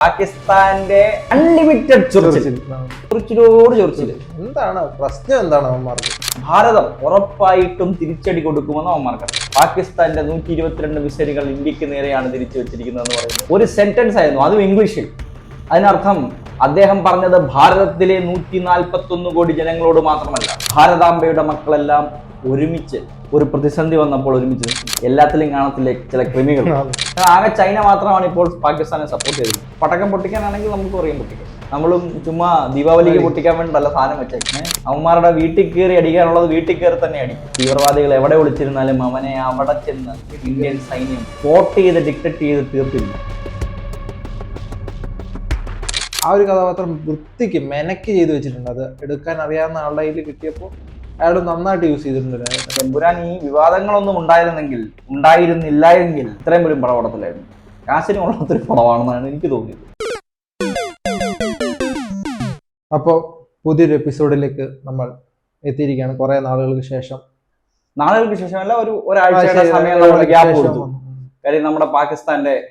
പാകിസ്ഥാന്റെ അൺലിമിറ്റഡ് ചൊറിച്ചിൽ ചൊറിച്ചിലോട് ചൊറിച്ചിൽ എന്താണ്? പ്രശ്നം എന്താണ് അവന്മാർക്ക്? ഭാരതം ഉറപ്പായിട്ടും തിരിച്ചടി കൊടുക്കുമെന്ന് അവന്മാർക്ക് പാകിസ്ഥാന്റെ നൂറ്റി ഇരുപത്തിരണ്ട് മിസൈലുകൾ ഇന്ത്യയ്ക്ക് നേരെയാണ് തിരിച്ചു വെച്ചിരിക്കുന്നതെന്ന് പറയുന്നത് ഒരു സെന്റൻസ് ആയിരുന്നു അതും ഇംഗ്ലീഷിൽ. അതിനർത്ഥം അദ്ദേഹം പറഞ്ഞത് ഭാരതത്തിലെ നൂറ്റി നാൽപ്പത്തി ഒന്ന് കോടി ജനങ്ങളോട് മാത്രമല്ല ഭാരതാംബയുടെ മക്കളെല്ലാം ഒരുമിച്ച് ഒരു പ്രതിസന്ധി വന്നപ്പോൾ ഒരുമിച്ച്. എല്ലാത്തിലും കാണത്തില്ലേ ചില ക്രിമികൾ ആകെ ചൈന മാത്രമാണ് ഇപ്പോൾ പാകിസ്ഥാനെ സപ്പോർട്ട് ചെയ്തത്. പടക്കം പൊട്ടിക്കാനാണെങ്കിൽ നമുക്ക് അറിയാൻ പൊട്ടിക്കാം. നമ്മളും ചുമ്മാ ദീപാവലിക്ക് പൊട്ടിക്കാൻ വേണ്ടിയല്ല സാധനം വെച്ചേക്കണേ അവന്മാരുടെ വീട്ടിൽ കയറി അടിക്കാനുള്ളത് വീട്ടിൽ കയറി തന്നെ അടിക്കും. തീവ്രവാദികൾ എവിടെ ഒളിച്ചിരുന്നാലും അവനെ അവിടെ ചെന്ന് ഇന്ത്യൻ സൈന്യം വോട്ട് ചെയ്ത് ഡിക്റ്റേറ്റ് ചെയ്ത് തീർത്തില്ല ആ ഒരു കഥാപാത്രം വൃത്തിക്ക് മെനക്ക് ചെയ്തു വെച്ചിട്ടുണ്ട്. അത് എടുക്കാൻ അറിയാവുന്ന ആളുടെ കയ്യിൽ കിട്ടിയപ്പോൾ അയാൾ നന്നായിട്ട് യൂസ് ചെയ്തിട്ടുണ്ട്. തെമ്പുരാൻ എമ്പുരാൻ ഈ വിവാദങ്ങളൊന്നും ഉണ്ടായിരുന്നെങ്കിൽ ഉണ്ടായിരുന്നില്ല എങ്കിൽ ഇത്രയും പേരും പടം ഓടത്തില്ലായിരുന്നു കാശിന് ഉള്ളത്തൊരു പടമാണെന്നാണ് എനിക്ക് തോന്നിയത്. അപ്പോൾ പുതിയൊരു എപ്പിസോഡിലേക്ക് നമ്മൾ എത്തിയിരിക്കുകയാണ്. കുറെ നാളുകൾക്ക് ശേഷം. നാളുകൾക്ക് ശേഷമല്ല ഒരു ഒരാഴ്ചയുടെ ആഴ്ച- സമയം നമ്മൾ ഗ്യാപ്പ് ശേഷം കൊടുത്തു. കാര്യം നമ്മുടെ പാകിസ്ഥാന്റെ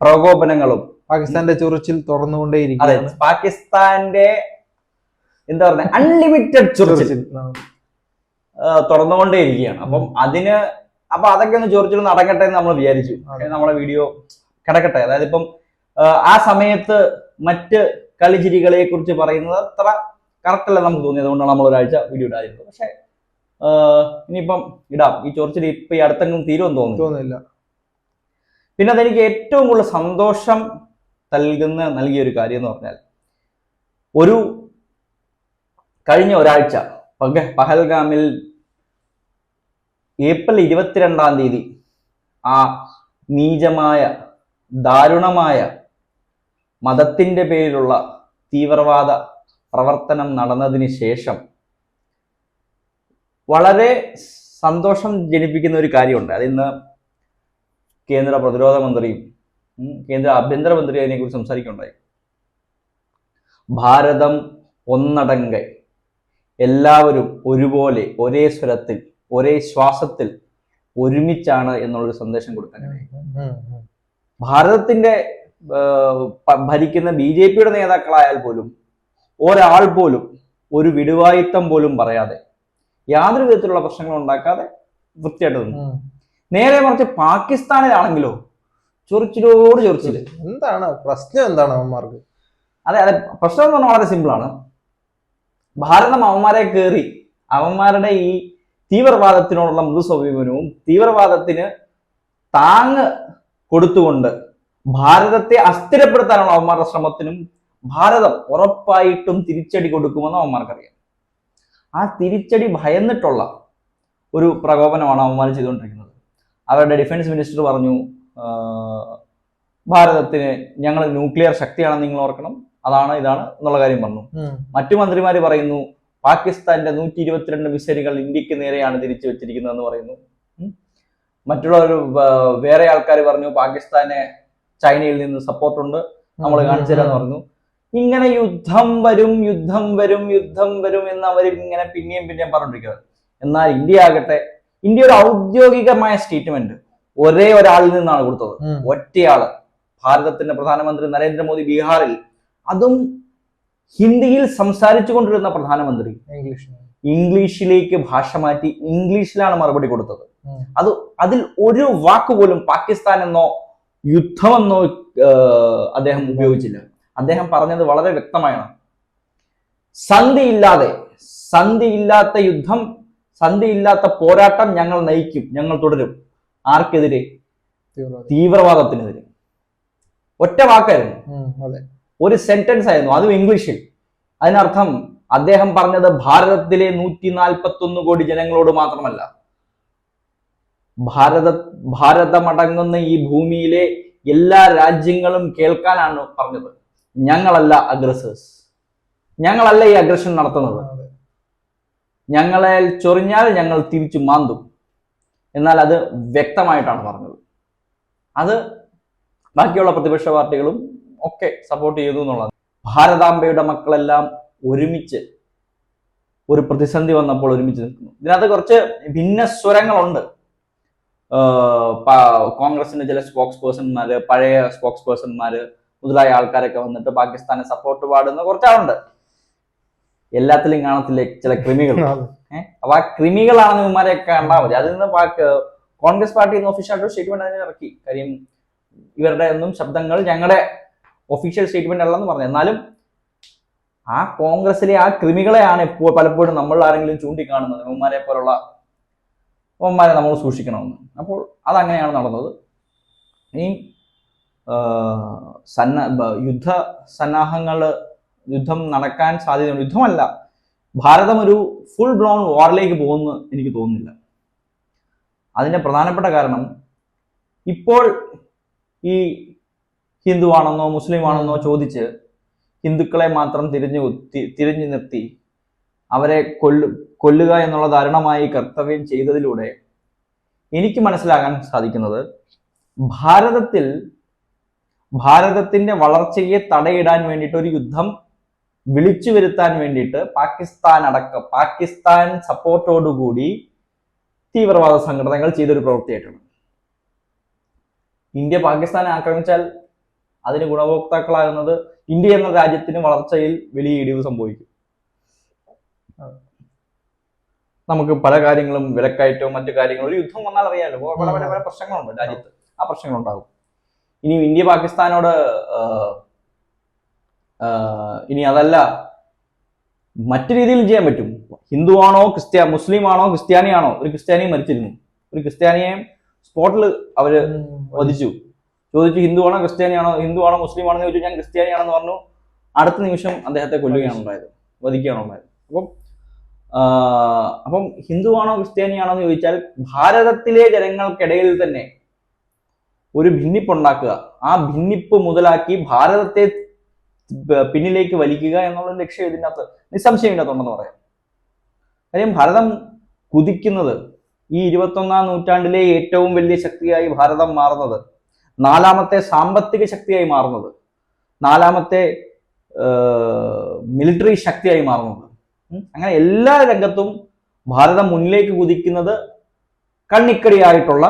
പ്രകോപനങ്ങളും പാകിസ്ഥാന്റെ ചൊറിച്ചിൽ തുറന്നുകൊണ്ടേയിരിക്കും പാകിസ്ഥാന്റെ എന്താ പറയുക അൺലിമിറ്റഡ് ചൊറിച്ചിൽ. തുറന്നുകൊണ്ടേ ഇരിക്കുകയാണ് അപ്പം അതിന് അപ്പൊ അതൊക്കെ ഒന്ന് ചൊറിച്ചിൽ നടക്കട്ടെ എന്ന് നമ്മൾ വിചാരിച്ചു. നമ്മളെ വീഡിയോ കിടക്കട്ടെ. അതായത് ഇപ്പം ആ, സമയത്ത് മറ്റ് കളിചിരികളെ കുറിച്ച് പറയുന്നത് അത്ര കറക്റ്റ് അല്ല നമുക്ക് തോന്നിയത്. കൊണ്ടാണ് നമ്മൾ ഒരാഴ്ച വീഡിയോ ഇടാതിരുന്നത്. പക്ഷെ ഇനിയിപ്പം ഇടാം. ഈ ചൊറിച്ചിൽ ഇപ്പൊ ഈ അടുത്തെങ്കിലും തീരുമെന്ന് തോന്നുന്നു തോന്നുന്നില്ല. പിന്നെ അതെനിക്ക് ഏറ്റവും കൂടുതൽ സന്തോഷം നൽകുന്ന നൽകിയ ഒരു കാര്യം എന്ന് പറഞ്ഞാൽ ഒരു കഴിഞ്ഞ ഒരാഴ്ച ഓക്കെ പഹൽഗാമിൽ ഏപ്രിൽ ഇരുപത്തിരണ്ടാം തീയതി ആ നീചമായ ദാരുണമായ മതത്തിന്റെ പേരിലുള്ള തീവ്രവാദ പ്രവർത്തനം നടന്നതിന് ശേഷം വളരെ സന്തോഷം ജനിപ്പിക്കുന്ന ഒരു കാര്യമുണ്ട്. അതിന്ന് കേന്ദ്ര പ്രതിരോധ മന്ത്രിയും കേന്ദ്ര ആഭ്യന്തരമന്ത്രിയും അതിനെക്കുറിച്ച് സംസാരിക്കുകയുണ്ടായി ഭാരതം ഒന്നടങ്കെ. എല്ലാവരും ഒരുപോലെ ഒരേ സ്വരത്തിൽ ഒരേ ശ്വാസത്തിൽ ഒരുമിച്ചാണ് എന്നുള്ളൊരു സന്ദേശം ഉം. ഭാരതത്തിന്റെ ഭരിക്കുന്ന ബി ജെ പിയുടെ നേതാക്കളായാൽ പോലും ഒരാൾ പോലും ഒരു വിടുവായിത്തം പോലും പറയാതെ യാതൊരു വിധത്തിലുള്ള പ്രശ്നങ്ങളും ഉണ്ടാക്കാതെ വൃത്തിയായിട്ട് നിന്നു. നേരെ മറിച്ച് പാകിസ്ഥാനിലാണെങ്കിലോ ചൊറിച്ചിലോട് ചൊറിച്ചിൽ. എന്താണ്? പ്രശ്നം എന്താണ് അവന്മാർക്ക്? അതെ അതെ പ്രശ്നം എന്ന് പറഞ്ഞാൽ വളരെ സിമ്പിളാണ് ഭാരതം അവന്മാരെ കയറി അവന്മാരുടെ ഈ തീവ്രവാദത്തിനോടുള്ള മൃദുസ്വഭാവനവും തീവ്രവാദത്തിന് താങ് കൊടുത്തുകൊണ്ട് ഭാരതത്തെ അസ്ഥിരപ്പെടുത്താനുള്ള അവന്മാരുടെ ശ്രമത്തിനും ഭാരതം ഉറപ്പായിട്ടും തിരിച്ചടി കൊടുക്കുമെന്ന് അവന്മാർക്കറിയാം. ആ തിരിച്ചടി ഭയന്നിട്ടുള്ള ഒരു പ്രകോപനമാണ് അവന്മാർ ചെയ്തുകൊണ്ടിരിക്കുന്നത്. അവരുടെ ഡിഫൻസ് മിനിസ്റ്റർ പറഞ്ഞു ഭാരതത്തിന് ഞങ്ങൾ ന്യൂക്ലിയർ ശക്തിയാണെന്ന് നിങ്ങൾ ഓർക്കണം. അതാണ് ഇതാണ് എന്നുള്ള കാര്യം പറഞ്ഞു. മറ്റു മന്ത്രിമാര് പറയുന്നു പാകിസ്ഥാന്റെ നൂറ്റി ഇരുപത്തിരണ്ട് മിസൈലുകൾ ഇന്ത്യയ്ക്ക് നേരെയാണ് തിരിച്ചു വെച്ചിരിക്കുന്നതെന്ന് പറയുന്നു. മറ്റുള്ളവർ വേറെ ആൾക്കാർ പറഞ്ഞു പാകിസ്ഥാനെ ചൈനയിൽ നിന്ന് സപ്പോർട്ടുണ്ട് നമ്മൾ കാണിച്ചു തരാന്ന് പറഞ്ഞു. ഇങ്ങനെ യുദ്ധം വരും യുദ്ധം വരും യുദ്ധം വരും എന്ന് അവർ ഇങ്ങനെ പിന്നെയും പിന്നെയും പറഞ്ഞിരിക്കുന്നത് എന്നാൽ ഇന്ത്യ ആകട്ടെ ഇന്ത്യ ഒരു ഔദ്യോഗികമായ സ്റ്റേറ്റ്മെന്റ് ഒരേ ഒരാളിൽ നിന്നാണ് കൊടുത്തത്. ഒറ്റയാൾ. ഭാരതത്തിന്റെ പ്രധാനമന്ത്രി നരേന്ദ്രമോദി ബീഹാറിൽ അതും ഹിന്ദിയിൽ സംസാരിച്ചു കൊണ്ടിരുന്ന പ്രധാനമന്ത്രി. ഇംഗ്ലീഷ് ഇംഗ്ലീഷിലേക്ക് ഭാഷ മാറ്റി ഇംഗ്ലീഷിലാണ് മറുപടി കൊടുത്തത്. അത് അതിൽ ഒരു വാക്ക് പോലും പാകിസ്ഥാൻ എന്നോ യുദ്ധമെന്നോ അദ്ദേഹം ഉപയോഗിച്ചില്ല. അദ്ദേഹം പറഞ്ഞത് വളരെ വ്യക്തമായാണ്. സന്ധിയില്ലാതെ സന്ധിയില്ലാത്ത യുദ്ധം സന്ധിയില്ലാത്ത പോരാട്ടം ഞങ്ങൾ നയിക്കും ഞങ്ങൾ തുടരും. ആർക്കെതിരെ? തീവ്രവാദത്തിനെതിരെ. ഒറ്റ വാക്കായിരുന്നു. ഒരു സെന്റൻസ് ആയിരുന്നു. അതും ഇംഗ്ലീഷിൽ അതിനർത്ഥം അദ്ദേഹം പറഞ്ഞത് ഭാരതത്തിലെ നൂറ്റി നാൽപ്പത്തൊന്ന് കോടി ജനങ്ങളോട് മാത്രമല്ല. ഭാരത ഭാരതമടങ്ങുന്ന ഈ ഭൂമിയിലെ എല്ലാ രാജ്യങ്ങളും കേൾക്കാനാണ് പറഞ്ഞത്. ഞങ്ങളല്ല അഗ്രസേഴ്സ് ഞങ്ങളല്ല ഈ അഗ്രഷൻ നടത്തുന്നത്. ഞങ്ങളെ ചൊറിഞ്ഞാൽ ഞങ്ങൾ തിരിച്ചു മാന്തും. എന്നാൽ അത് വ്യക്തമായിട്ടാണ് പറഞ്ഞത്. അത് ബാക്കിയുള്ള പ്രതിപക്ഷ പാർട്ടികളും ഒക്കെ സപ്പോർട്ട് ചെയ്തു എന്നുള്ളത് ഭാരതാംബയുടെ മക്കളെല്ലാം ഒരുമിച്ച് ഒരു പ്രതിസന്ധി വന്നപ്പോൾ ഒരുമിച്ച് നിൽക്കുന്നു. ഇതിനകത്ത് കുറച്ച് ഭിന്ന സ്വരങ്ങളുണ്ട്. കോൺഗ്രസിന്റെ ചില സ്പോക്സ് പേഴ്സൺമാര് പഴയ സ്പോക്സ് പേഴ്സൺമാര് മുതലായ ആൾക്കാരൊക്കെ വന്നിട്ട് പാകിസ്ഥാനെ സപ്പോർട്ട് പാടുന്ന കുറച്ചാളുണ്ട്. എല്ലാത്തിലും കാണത്തില്ലേ ചില ക്രിമികൾ ഏഹ് അപ്പൊ ആ ക്രിമികളാണെന്ന് ഇവന്മാരെയൊക്കെ കണ്ടാൽ മതി. അതിൽ നിന്ന് കോൺഗ്രസ് പാർട്ടി ഒഫീഷ്യൽ ഒഫീഷ്യലായിട്ട് സ്റ്റേറ്റ്മെന്റ് അതിനെ ഇറക്കി. കാര്യം ഇവരുടെ ഒന്നും ശബ്ദങ്ങൾ ഞങ്ങളുടെ ഒഫീഷ്യൽ സ്റ്റേറ്റ്മെന്റ് അല്ലെന്ന് പറഞ്ഞു. എന്നാലും ആ കോൺഗ്രസിലെ ആ കൃമികളെയാണ് ഇപ്പോൾ പലപ്പോഴും നമ്മൾ ആരെങ്കിലും ചൂണ്ടിക്കാണുന്നത്. ഉമ്മമാരെ പോലുള്ള ഉമ്മമാരെ നമ്മൾ സൂക്ഷിക്കണമെന്ന്. അപ്പോൾ അതങ്ങനെയാണ് നടന്നത്. ഇനി സന്ന യുദ്ധ സന്നാഹങ്ങൾ യുദ്ധം നടക്കാൻ സാധ്യതയുണ്ട് യുദ്ധമല്ല. ഭാരതം ഒരു ഫുൾ ബ്ലോൺ വാറിലേക്ക് പോകുമെന്ന് എനിക്ക് തോന്നുന്നില്ല. അതിന്റെ പ്രധാനപ്പെട്ട കാരണം ഇപ്പോൾ ഈ ഹിന്ദു ആണെന്നോ മുസ്ലിം ആണെന്നോ ചോദിച്ച് ഹിന്ദുക്കളെ മാത്രം തിരിഞ്ഞു തിരിഞ്ഞു നിർത്തി അവരെ കൊല്ലു കൊല്ലുക എന്നുള്ള ദാരുണമായി കർത്തവ്യം ചെയ്തതിലൂടെ എനിക്ക് മനസ്സിലാകാൻ സാധിക്കുന്നത് ഭാരതത്തിൽ ഭാരതത്തിന്റെ വളർച്ചയെ തടയിടാൻ വേണ്ടിയിട്ട് ഒരു യുദ്ധം വിളിച്ചു വരുത്താൻ വേണ്ടിയിട്ട് പാകിസ്ഥാൻ അടക്കം പാകിസ്ഥാൻ സപ്പോർട്ടോടുകൂടി തീവ്രവാദ സംഘടനകൾ ചെയ്തൊരു പ്രവൃത്തിയായിട്ടാണ് ഇന്ത്യ പാകിസ്ഥാനെ ആക്രമിച്ചാൽ അതിന് ഗുണഭോക്താക്കളാകുന്നത് ഇന്ത്യ എന്ന രാജ്യത്തിന് വളർച്ചയിൽ വലിയ ഇടിവ് സംഭവിക്കും. നമുക്ക് പല കാര്യങ്ങളും വിലക്കയറ്റവും മറ്റു കാര്യങ്ങളും ഒരു യുദ്ധം വന്നാൽ അറിയാമല്ലോ പല പല പല പ്രശ്നങ്ങളുണ്ട് രാജ്യത്ത്. ആ പ്രശ്നങ്ങളുണ്ടാകും. ഇനി ഇന്ത്യ പാകിസ്ഥാനോട് ഇനി അതല്ല മറ്റു രീതിയിൽ ചെയ്യാൻ പറ്റും. ഹിന്ദുവാണോ ക്രിസ്ത്യ മുസ്ലിം ആണോ ക്രിസ്ത്യാനിയാണോ? ഒരു ക്രിസ്ത്യാനി മരിച്ചിരുന്നു. ഒരു ക്രിസ്ത്യാനിയെയും സ്പോട്ടിൽ അവർ വധിച്ചു. ചോദിച്ചു ഹിന്ദു ആണോ ക്രിസ്ത്യാനിയാണോ? ഹിന്ദു ആണോ മുസ്ലിം ആണോ? ചോദിച്ചു ഞാൻ ക്രിസ്ത്യാനിയാണെന്ന് പറഞ്ഞു. അടുത്ത നിമിഷം അദ്ദേഹത്തെ കൊല്ലുകയാണ് ഉണ്ടായത്. വധിക്കുകയാണ് ഉണ്ടായത്. അപ്പം അപ്പം ഹിന്ദു ആണോ ക്രിസ്ത്യാനിയാണോ എന്ന് ചോദിച്ചാൽ ഭാരതത്തിലെ ജനങ്ങൾക്കിടയിൽ തന്നെ ഒരു ഭിന്നിപ്പ് ഉണ്ടാക്കുക. ആ ഭിന്നിപ്പ് മുതലാക്കി ഭാരതത്തെ പിന്നിലേക്ക് വലിക്കുക എന്നുള്ള ലക്ഷ്യം ഇതിനകത്ത് നിസ്സംശയം ഇതിനകത്തുണ്ടെന്ന് പറയാം. കാര്യം ഭാരതം കുതിക്കുന്നത് ഈ ഇരുപത്തൊന്നാം നൂറ്റാണ്ടിലെ ഏറ്റവും വലിയ ശക്തിയായി ഭാരതം മാറുന്നത് നാലാമത്തെ സാമ്പത്തിക ശക്തിയായി മാറുന്നത്. നാലാമത്തെ മിലിറ്ററി ശക്തിയായി മാറുന്നത്. അങ്ങനെ എല്ലാ രംഗത്തും ഭാരതം മുന്നിലേക്ക് കുതിക്കുന്നത് കണ്ണിക്കടിയായിട്ടുള്ള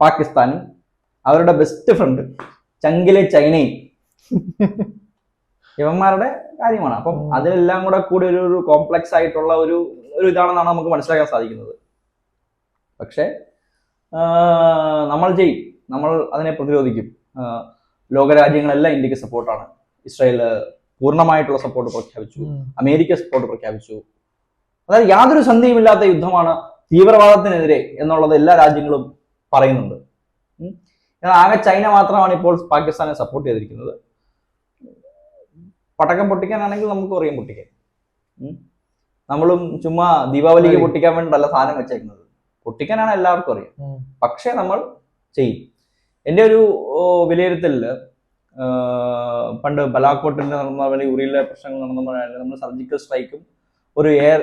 പാകിസ്ഥാനും അവരുടെ ബെസ്റ്റ് ഫ്രണ്ട് ചങ്കിലെ ചൈനയും. ഇവന്മാരുടെ കാര്യമാണ്. അപ്പം അതിലെല്ലാം കൂടെ കൂടി ഒരു ഒരു കോംപ്ലക്സ് ആയിട്ടുള്ള ഒരു ഒരു ഇതാണെന്നാണ് നമുക്ക് മനസ്സിലാക്കാൻ സാധിക്കുന്നത്. പക്ഷേ നമ്മൾ ചെയ്യും നമ്മൾ അതിനെ പ്രതിരോധിക്കും. ലോകരാജ്യങ്ങളെല്ലാം ഇന്ത്യയ്ക്ക് സപ്പോർട്ടാണ്. ഇസ്രായേൽ പൂർണമായിട്ടുള്ള സപ്പോർട്ട് പ്രഖ്യാപിച്ചു. അമേരിക്ക സപ്പോർട്ട് പ്രഖ്യാപിച്ചു. അതായത് യാതൊരു സന്ധിയുമില്ലാത്ത യുദ്ധമാണ് തീവ്രവാദത്തിനെതിരെ എന്നുള്ളത് എല്ലാ രാജ്യങ്ങളും പറയുന്നുണ്ട്. എന്നാൽ ആകെ ചൈന മാത്രമാണ് ഇപ്പോൾ പാകിസ്ഥാനെ സപ്പോർട്ട് ചെയ്തിരിക്കുന്നത്. പടക്കം പൊട്ടിക്കാനാണെങ്കിൽ നമുക്ക് അറിയാം പൊട്ടിക്കാൻ നമ്മളും ചുമ്മാ ദീപാവലിക്ക് പൊട്ടിക്കാൻ വേണ്ടിയല്ല സാധനം വെച്ചേക്കുന്നത്. പൊട്ടിക്കാനാണ് എല്ലാവർക്കും അറിയാം. പക്ഷേ നമ്മൾ ചെയ്യും. എന്റെ ഒരു വിലയിരുത്തലിൽ പണ്ട് ബലാക്കോട്ടിന്റെ നടന്ന ഉറിയിലെ പ്രശ്നങ്ങൾ നടന്നപ്പോഴായാലും നമ്മൾ സർജിക്കൽ സ്ട്രൈക്കും ഒരു എയർ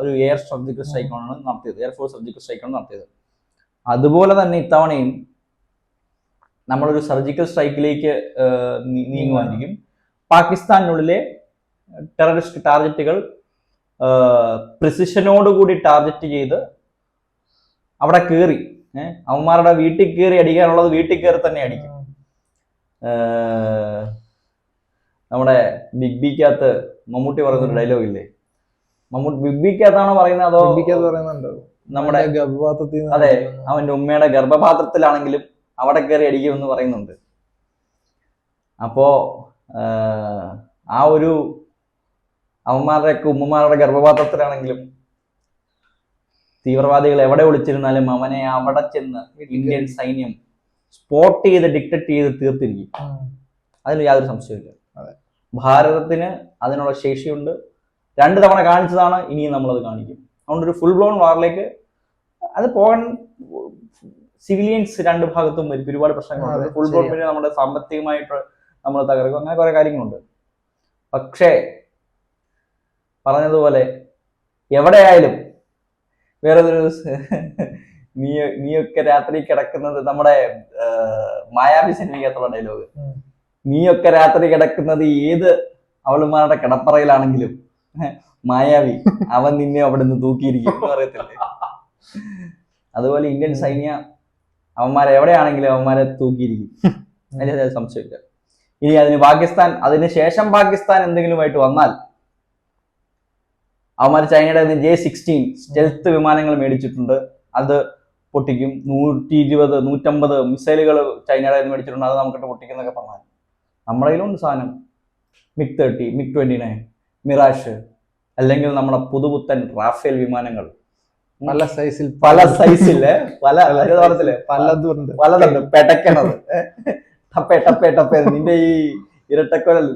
ഒരു എയർ സർജിക്കൽ സ്ട്രൈക്കാണ് നടത്തിയത്. എയർഫോഴ്സ് സർജിക്കൽ സ്ട്രൈക്കാണ് നടത്തിയത്. അതുപോലെ തന്നെ ഇത്തവണയും നമ്മളൊരു സർജിക്കൽ സ്ട്രൈക്കിലേക്ക് നീങ്ങുമായിരിക്കും പാകിസ്ഥാനിനുള്ളിലെ ടെററിസ്റ്റ് ടാർഗറ്റുകൾ പ്രിസിഷനോടുകൂടി ടാർഗറ്റ് ചെയ്ത് അവിടെ കയറി അവന്മാരുടെ വീട്ടിൽ കയറി അടിക്കാനുള്ളത് വീട്ടിൽ കയറി തന്നെ അടിക്കും. നമ്മുടെ ബിഗ് ബിക്കകത്ത് മമ്മൂട്ടി പറയുന്നൊരു ഡയലോഗ് ഇല്ലേ? മമ്മൂട്ടി ബിഗ് ബിക്കകത്താണോ പറയുന്നത് അതോ പറയുന്നുണ്ട്? നമ്മുടെ ഗർഭപാത്രത്തിൽ അതെ. അവന്റെ ഉമ്മയുടെ ഗർഭപാത്രത്തിലാണെങ്കിലും അവിടെ കയറി അടിക്കുമെന്ന് പറയുന്നുണ്ട്. അപ്പോ ആ ഒരു അവന്മാരുടെയൊക്കെ ഉമ്മമാരുടെ ഗർഭപാത്രത്തിലാണെങ്കിലും തീവ്രവാദികൾ എവിടെ ഒളിച്ചിരുന്നാലും അവനെ അവിടെ ചെന്ന് ഇന്ത്യൻ സൈന്യം സ്പോട്ട് ചെയ്ത് ഡിക്റ്റക്ട് ചെയ്ത് തീർത്തിരിക്കും. അതിൽ യാതൊരു സംശയമില്ല അതെ. ഭാരതത്തിന് അതിനുള്ള ശേഷിയുണ്ട്. രണ്ട് തവണ കാണിച്ചതാണ് ഇനിയും നമ്മളത് കാണിക്കും. അതുകൊണ്ട് ഒരു ഫുൾ ബ്ലോൺ വാറിലേക്ക് അത് പോകാൻ സിവിലിയൻസ് രണ്ട് ഭാഗത്തും വരും. ഒരുപാട് പ്രശ്നങ്ങളുണ്ട്. Full blown. പിന്നെ നമ്മുടെ സാമ്പത്തികമായിട്ട് നമ്മൾ തകർക്കും. അങ്ങനെ കുറെ കാര്യങ്ങളുണ്ട്. പക്ഷേ പറഞ്ഞതുപോലെ എവിടെയായാലും വേറെ ഒരു നീ നീയൊക്കെ രാത്രി കിടക്കുന്നത് നമ്മുടെ മായാവി സിനിമയ്ക്കകത്തുള്ള ഡയലോഗ്. നീയൊക്കെ രാത്രി കിടക്കുന്നത് ഏത് അവളുമാരുടെ കിടപ്പറയിലാണെങ്കിലും മായാവി അവൻ നിന്നെ അവിടെ നിന്ന് തൂക്കിയിരിക്കും പറയത്തില്ലേ? അതുപോലെ ഇന്ത്യൻ സൈന്യ അവന്മാരെ എവിടെയാണെങ്കിലും അവന്മാരെ തൂക്കിയിരിക്കും. അതിന് സംശയമില്ല ഇനി അതിന് പാകിസ്ഥാൻ അതിന് ശേഷം പാകിസ്ഥാൻ എന്തെങ്കിലുമായിട്ട് വന്നാൽ അവന്മാർ ചൈനയുടെ ജെ സിക്സ്റ്റീൻ സ്റ്റെൽത്ത് വിമാനങ്ങൾ മേടിച്ചിട്ടുണ്ട്. അത് പൊട്ടിക്കും. നൂറ്റി ഇരുപത് നൂറ്റമ്പത് മിസൈലുകൾ ചൈനയുടെ നിന്ന് മേടിച്ചിട്ടുണ്ട്. അത് നമുക്കിട്ട് പൊട്ടിക്കുന്നൊക്കെ പറഞ്ഞാൽ നമ്മുടെ കയ്യിലുണ്ട് സാധനം. MiG thirty MiG twenty nine Mirage അല്ലെങ്കിൽ നമ്മുടെ പുതുപുത്തൻ റാഫേൽ വിമാനങ്ങൾ. പല സൈസിൽ പല സൈസിൽ പല പലതുണ്ട്. പലതുണ്ട്. പെടക്കണത്. ടപ്പേ ടപ്പേ ടപ്പേ. നിന്റെ ഈ ഇരട്ടക്കൊലൽ.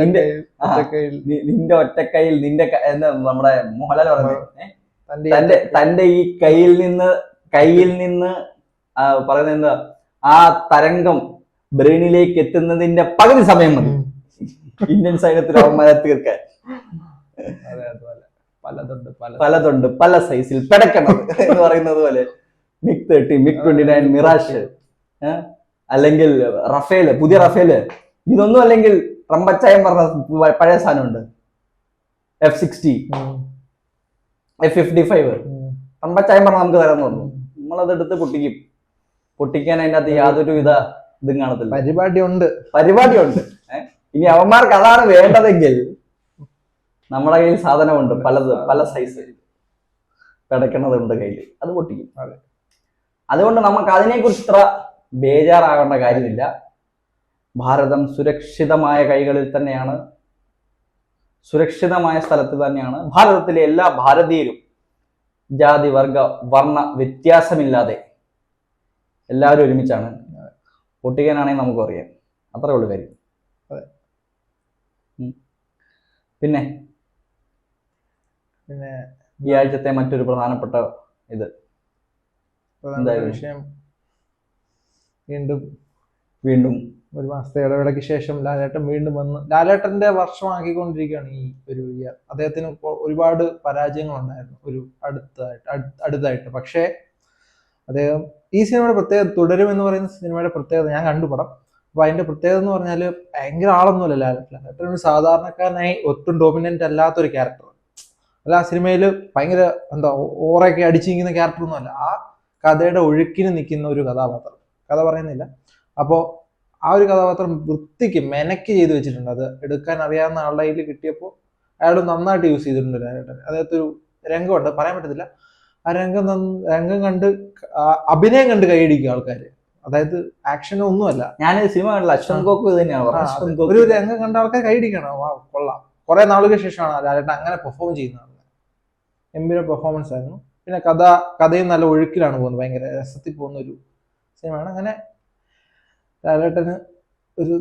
നിന്റെ ഒറ്റക്കൈയിൽ. നിന്റെ എന്താ നമ്മുടെ മോഹൻലാൽ പറഞ്ഞത് ഏ? തന്റെ തന്റെ ഈ കയ്യിൽ നിന്ന് കയ്യിൽ നിന്ന് പറയുന്നത് എന്താ? ആ തരംഗം ബ്രെയിനിലേക്ക് എത്തുന്നതിന്റെ പകുതി സമയം മതി. ഇന്ത്യൻ സൈന്യത്തിൽ അവന്മാരെ തീർക്കാൻ. പലതുണ്ട് പല പലതുണ്ട് പല സൈസിൽ പെടക്കണം എന്ന് പറയുന്നത് പോലെ. MiG thirty MiG twenty nine Mirage? അല്ലെങ്കിൽ റഫേൽ പുതിയ റഫേൽ. ഇതൊന്നും അല്ലെങ്കിൽ റമ്പച്ചായം പറഞ്ഞ പഴയ സാധനമുണ്ട്. F sixty. F fifty five റമ്പച്ചായം പറഞ്ഞാൽ പറഞ്ഞ നമുക്ക് തരാൻ തോന്നുന്നു. നമ്മളത് എടുത്ത് പൊട്ടിക്കും. പൊട്ടിക്കാൻ അതിന്റെ അകത്ത് യാതൊരു വിധ ഇതും കാണത്തില്ല. പരിപാടി ഉണ്ട് പരിപാടി ഉണ്ട് ഇനി അവന്മാർക്ക് അതാണ് വേണ്ടതെങ്കിൽ നമ്മുടെ കയ്യിൽ സാധനമുണ്ട്. പലത് പല സൈസ് പിടയ്ക്കണതുണ്ട് കയ്യിൽ. അത് പൊട്ടിക്കും. അതെ. അതുകൊണ്ട് നമുക്ക് അതിനെക്കുറിച്ച് ഇത്ര ബേജാറാകേണ്ട കാര്യമില്ല. ഭാരതം സുരക്ഷിതമായ കൈകളിൽ തന്നെയാണ്. സുരക്ഷിതമായ സ്ഥലത്ത് തന്നെയാണ്. ഭാരതത്തിലെ എല്ലാ ഭാരതീയരും ജാതി വർഗ വർണ വ്യത്യാസമില്ലാതെ എല്ലാവരും ഒരുമിച്ചാണ്. പൊട്ടിക്കാനാണെങ്കിൽ നമുക്ക് അറിയാം. അത്രേ ഉള്ളൂ കാര്യം. പിന്നെ പിന്നെ ഈ ആഴ്ചത്തെ മറ്റൊരു പ്രധാനപ്പെട്ട ഇത്. വിഷയം വീണ്ടും വീണ്ടും ഒരു മാസത്തെ ഇടവേളയ്ക്ക് ശേഷം ലാലേട്ടൻ വീണ്ടും വന്ന് ലാലേട്ടന്റെ വർഷമാക്കിക്കൊണ്ടിരിക്കുകയാണ് ഈ ഒരു ഇയർ അദ്ദേഹത്തിന് ഒരുപാട് പരാജയങ്ങൾ ഉണ്ടായിരുന്നു ഒരു അടുത്തായിട്ട് അടുത്തായിട്ട്. പക്ഷേ അദ്ദേഹം ഈ സിനിമയുടെ പ്രത്യേകത തുടരും എന്ന് പറയുന്ന സിനിമയുടെ പ്രത്യേകത ഞാൻ കണ്ടു പടം. അപ്പൊ അതിന്റെ പ്രത്യേകത എന്ന് പറഞ്ഞാൽ ഭയങ്കര ആളൊന്നുമല്ല ലാലേട്ടൻ. ലാലേട്ടൻ ഒരു സാധാരണക്കാരനായി ഒട്ടും ഡോമിനന്റ് അല്ലാത്തൊരു ക്യാരക്ടർ അല്ല ആ സിനിമയിൽ ഭയങ്കര എന്താ ഓറയൊക്കെ അടിച്ചിരിക്കുന്ന ക്യാരക്ടർ ഒന്നുമല്ല. ആ കഥയുടെ ഒഴുക്കിന് നിൽക്കുന്ന ഒരു കഥാപാത്രം. കഥ പറയുന്നില്ല. അപ്പോൾ ആ ഒരു കഥാപാത്രം വൃത്തിക്ക് മെനക്ക് ചെയ്ത് വെച്ചിട്ടുണ്ട്. അത് എടുക്കാൻ അറിയാവുന്ന ആളുടെ കയ്യിൽ കിട്ടിയപ്പോൾ അയാൾ നന്നായിട്ട് യൂസ് ചെയ്തിട്ടുണ്ട് ലാലേട്ടൻ അദ്ദേഹത്തെ ഒരു രംഗമുണ്ട്. പറയാൻ പറ്റത്തില്ല. ആ രംഗം രംഗം കണ്ട് അഭിനയം കണ്ട് കൈയടിക്കും ആൾക്കാർ അതായത് ആക്ഷൻ ഒന്നുമല്ല. ഞാൻ സിനിമ കണ്ടില്ല. അശ്വന്ത് ഗോക്കു തന്നെയാണ് ഒരു രംഗം കണ്ട ആൾക്കാർ കൈയടിക്കണം. വാ കൊള്ളാം. കുറെ നാളുകൾക്ക് ശേഷമാണ് ലാലേട്ടൻ അങ്ങനെ പെർഫോം ചെയ്യുന്നത്. എംബിയുടെ പെർഫോമൻസ് ആയിരുന്നു. പിന്നെ കഥ കഥയും നല്ല ഒഴുക്കിലാണ് പോകുന്നത്. ഭയങ്കര രസത്തിൽ പോകുന്ന ഒരു സിനിമയാണ് അങ്ങനെ ലാലേട്ടന് ഒരു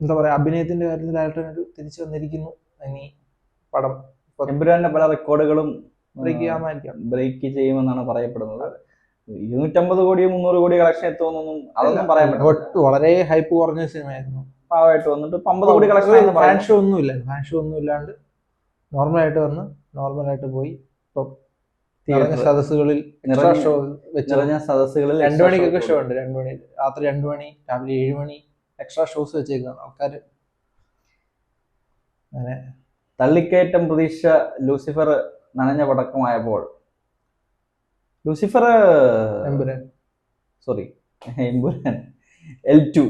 എന്താ പറയാ അഭിനയത്തിന്റെ കാര്യത്തിൽ ലാലേട്ടൻ ഒരു തിരിച്ചു വന്നിരിക്കുന്നു. ഇനി പടം എമ്പുരാന്റെ പല റെക്കോർഡുകളും ബ്രേക്ക് ചെയ്യാമായിരിക്കാം. ബ്രേക്ക് ചെയ്യുമെന്നാണ് പറയപ്പെടുന്നത്. ഇരുന്നൂറ്റമ്പത് കോടി മുന്നൂറ് കോടി കളക്ഷൻ എത്തുമെന്നൊന്നും അതൊന്നും പറയാൻ പറ്റില്ല. വളരെ ഹൈപ്പ് കുറഞ്ഞ സിനിമയായിരുന്നു. പാവമായിട്ട് വന്നിട്ട് അമ്പത് കോടി കളക്ഷൻ ഫാൻ ഷോ ഒന്നും ഇല്ല ഫാൻ ഷോ ഒന്നും ഇല്ലാണ്ട് നോർമലായിട്ട് വന്ന് നോർമലായിട്ട് പോയി. ഇപ്പം നിറഞ്ഞ സദസ്സുകളിൽ ഷോ വെച്ച് നിറഞ്ഞ സദസ്സുകളിൽ രണ്ടു മണിക്കൊക്കെ ഷോ ഉണ്ട് രണ്ടു മണി രാത്രി രണ്ടു മണി രാവിലെ ഏഴ് മണി എക്സ്ട്രാ ഷോസ് വെച്ചേക്കാണ് ആൾക്കാർ അങ്ങനെ. തള്ളിക്കയറ്റം പ്രതീക്ഷ ലൂസിഫർ നനഞ്ഞ പടക്കമായപ്പോൾ. Lucifer Empuraan. Sorry Empuraan. L two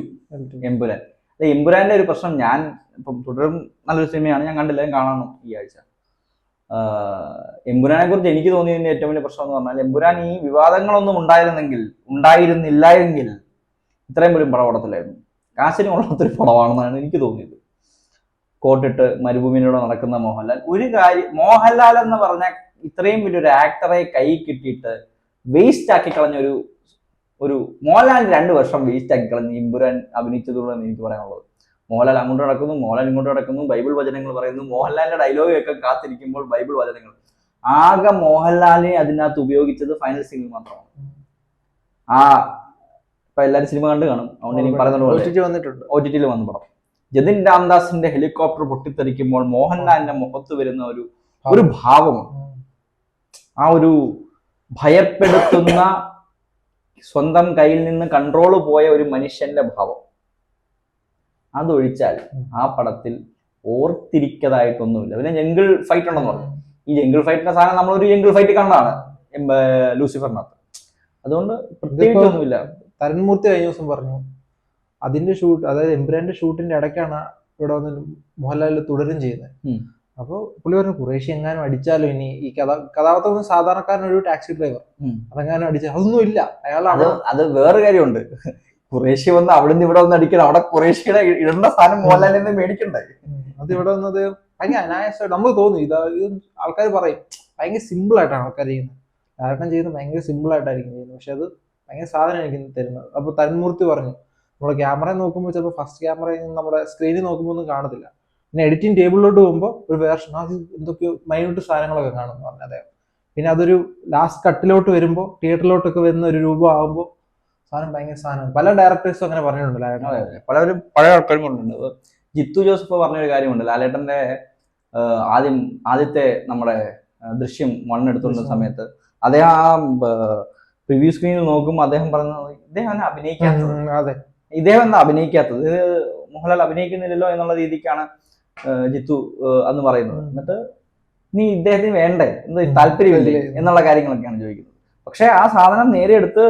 Empuraan. അല്ല, എമ്പുരാന്റെ ഒരു പ്രശ്നം ഞാൻ ഇപ്പം തുടരും നല്ലൊരു സിനിമയാണ് ഞാൻ കണ്ടില്ല കാണണം ഈ ആഴ്ച. എമ്പുരാനെ കുറിച്ച് എനിക്ക് തോന്നിയതിന്റെ ഏറ്റവും വലിയ പ്രശ്നം എന്ന് പറഞ്ഞാൽ എമ്പുരാൻ ഈ വിവാദങ്ങളൊന്നും ഉണ്ടായിരുന്നെങ്കിൽ ഉണ്ടായിരുന്നില്ല എങ്കിൽ ഇത്രയും പോലും പടം ഓടത്തില്ലായിരുന്നു കാശിന് കൊള്ളാത്തൊരു പടമാണെന്നാണ് എനിക്ക് തോന്നിയത്. കോട്ടിട്ട് മരുഭൂമിയിലൂടെ നടക്കുന്ന മോഹൻലാൽ. ഒരു കാര്യം മോഹൻലാൽ എന്ന് പറഞ്ഞ ഇത്രയും വലിയൊരു ആക്ടറെ കൈ കിട്ടിയിട്ട് വേസ്റ്റ് ആക്കി കളഞ്ഞ ഒരു മോഹൻലാലിന് രണ്ട് വർഷം വേസ്റ്റ് ആക്കി കളഞ്ഞ് ഇമ്പുരാൻ അഭിനയിച്ചതുകൊണ്ടാണ് എനിക്ക് പറയാനുള്ളത്. മോഹൻലാൽ അങ്ങോട്ട് നടക്കുന്നു മോഹൻലാൽ ഇങ്ങോട്ട് നടക്കുന്നു ബൈബിൾ വചനങ്ങൾ പറയുന്നു. മോഹൻലാലിന്റെ ഡയലോഗ് ഒക്കെ കാത്തിരിക്കുമ്പോൾ ബൈബിൾ വചനങ്ങൾ. ആകെ മോഹൻലാലിനെ അതിനകത്ത് ഉപയോഗിച്ചത് ഫൈനൽ സീനിൽ മാത്രമാണ്. ആ ഇപ്പൊ എല്ലാരും സിനിമ കണ്ടു കാണും. അതുകൊണ്ട് പോലെ വന്നിട്ടുണ്ട്. ഒ ടി ടിയിൽ വന്ന പടം. ജതിൻ രാംദാസിന്റെ ഹെലികോപ്റ്റർ പൊട്ടിത്തെറിക്കുമ്പോൾ മോഹൻലാലിന്റെ മുഖത്ത് വരുന്ന ഒരു ഒരു ഭാവം ആ ഒരു ഭയപ്പെടുത്തുന്ന സ്വന്തം കയ്യിൽ നിന്ന് കൺട്രോൾ പോയ ഒരു മനുഷ്യന്റെ ഭാവം. അതൊഴിച്ചാൽ ആ പടത്തിൽ ഓർത്തിരിക്കതായിട്ടൊന്നുമില്ല. പിന്നെ ജംഗിൾ ഫൈറ്റ് ഉണ്ടെന്ന് പറഞ്ഞു. ഈ ജംഗിൾ ഫൈറ്റിന്റെ സാധനം നമ്മളൊരു ജംഗിൾ ഫൈറ്റ് കണ്ടാണ് ലൂസിഫറിനകത്ത്. അതുകൊണ്ട് പ്രത്യേകിച്ചൊന്നുമില്ല. തരൺമൂർത്തി കഴിഞ്ഞ ദിവസം പറഞ്ഞു അതിന്റെ ഷൂട്ട് അതായത് എംബ്രാന്റെ ഷൂട്ടിന്റെ ഇടയ്ക്കാണ് ഇവിടെ വന്ന് മോഹൻലാലിൽ തുടരും ചെയ്യുന്നത്. അപ്പൊ അപ്പോൾ പുള്ളി പറഞ്ഞു കുറേശ്ശി എങ്ങാനും അടിച്ചാലോ ഇനി? ഈ കഥ കഥാപാത്രം സാധാരണക്കാരൻ ഒരു ടാക്സി ഡ്രൈവർ. അതെങ്ങാനും അടിച്ചാൽ അതൊന്നും ഇല്ല അയാൾ അത് വേറെ കാര്യമുണ്ട്. കുറേശ്ശി വന്ന് അവിടെ നിന്ന് ഇവിടെ വന്ന് അടിക്കണം. അവിടെ കുറേശ്ശിയുടെ ഇടേണ്ട സാധനം മോഹൻലാലിൽ നിന്ന് മേടിക്കണ്ടേ. അത് ഇവിടെ വന്നത് ഭയങ്കര അനായാസമായിട്ട് നമ്മൾ തോന്നി. ഇത് ആൾക്കാർ പറയും ഭയങ്കര സിമ്പിൾ ആയിട്ടാണ് ആൾക്കാർ ചെയ്യുന്നത്. ലാലേട്ടൻ ചെയ്യുന്നത് ഭയങ്കര സിമ്പിൾ ആയിട്ടായിരിക്കും ചെയ്യുന്നത്. പക്ഷെ അത് ഭയങ്കര സാധനമായിരിക്കും തരുന്നത്. അപ്പൊ തന്മൂർത്തി പറഞ്ഞു നമ്മുടെ ക്യാമറ നോക്കുമ്പോൾ ചിലപ്പോൾ ഫസ്റ്റ് ക്യാമറ നമ്മുടെ സ്ക്രീനിൽ നോക്കുമ്പോൾ ഒന്നും കാണത്തില്ല. പിന്നെ എഡിറ്റിംഗ് ടേബിളിലോട്ട് പോകുമ്പോൾ ഒരു വേർഷൻ അത് എന്തൊക്കെയോ മൈന്യൂട്ട് സാധനങ്ങളൊക്കെ കാണുമെന്ന് പറഞ്ഞു അദ്ദേഹം. പിന്നെ അതൊരു ലാസ്റ്റ് കട്ടിലോട്ട് വരുമ്പോൾ തിയേറ്ററിലോട്ടൊക്കെ വരുന്ന ഒരു രൂപം ആകുമ്പോൾ സാധനം ഭയങ്കര സാധനം. പല ഡയറക്ടേഴ്സും അങ്ങനെ പറഞ്ഞിട്ടുണ്ട്. പലരും പഴയ ആൾക്കാരും കൊണ്ടുണ്ട് ജിത്തു ജോസഫ് പറഞ്ഞൊരു കാര്യമുണ്ട്. ലാലേട്ടന്റെ ആദ്യം ആദ്യത്തെ നമ്മുടെ ദൃശ്യം ദൃശ്യം. സമയത്ത് അദ്ദേഹം ആ റിവ്യൂ സ്ക്രീനിൽ നോക്കുമ്പോൾ അദ്ദേഹം പറഞ്ഞത് ഇദ്ദേഹം അഭിനയിക്കാത്തത്? അതെ. ഇദ്ദേഹം എന്താ അഭിനയിക്കാത്തത്? ഇത് മോഹൻലാൽ അഭിനയിക്കുന്നില്ലല്ലോ എന്നുള്ള രീതിക്കാണ് ജിത്തു എന്ന് അന്ന് പറയുന്നത്. എന്നിട്ട് നീ ഇദ്ദേഹത്തിന് വേണ്ടേ? എന്ത് താല്പര്യമില്ലേ? എന്നുള്ള കാര്യങ്ങളൊക്കെയാണ് ചോദിക്കുന്നത്. പക്ഷെ ആ സാധനം നേരെ എടുത്ത്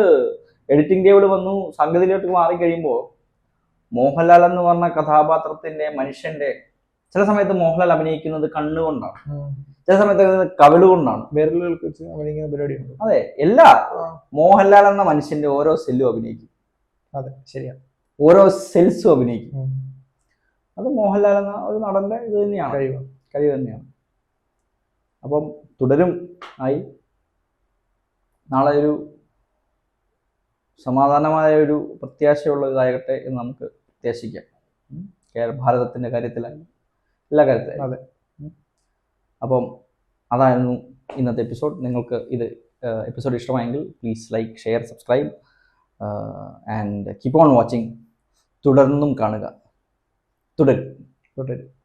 എഡിറ്റിംഗ് ടേബിൾ വന്നു സംഗതിയിലോട്ട് മാറി കഴിയുമ്പോൾ മോഹൻലാൽ എന്ന് പറഞ്ഞ കഥാപാത്രത്തിന്റെ മനുഷ്യന്റെ ചില സമയത്ത് മോഹൻലാൽ അഭിനയിക്കുന്നത് കണ്ണുകൊണ്ടാണ് ചില സമയത്ത് കവിളുകൊണ്ടാണ് അഭിനയിക്കുന്ന പരിപാടിയുണ്ട്. അതെ എല്ലാ മോഹൻലാൽ എന്ന മനുഷ്യന്റെ ഓരോ സെല്ലും അഭിനയിക്കും. അതെ ശരിയാണ് ഓരോ സെൽസും അഭിനയിക്കും. അത് മോഹൻലാൽ എന്ന ഒരു നടന്റെ ഇത് തന്നെയാണ്. കഴിവ്. കഴിവ് തന്നെയാണ്. അപ്പം തുടരും. ആയി. നാളെ ഒരു സമാധാനമായ ഒരു പ്രത്യാശയുള്ള ഇതാകട്ടെ എന്ന് നമുക്ക് പ്രത്യാശിക്കാം. കേരള ഭാരതത്തിന്റെ കാര്യത്തിലായാലും എല്ലാ കാര്യത്തിലായാലും അതെ. അപ്പം അതായിരുന്നു ഇന്നത്തെ എപ്പിസോഡ്. നിങ്ങൾക്ക് ഇത് എപ്പിസോഡ് ഇഷ്ടമായെങ്കിൽ please like share subscribe and keep on watching തുടർന്നും കാണുക. തുടരും. തുടരും.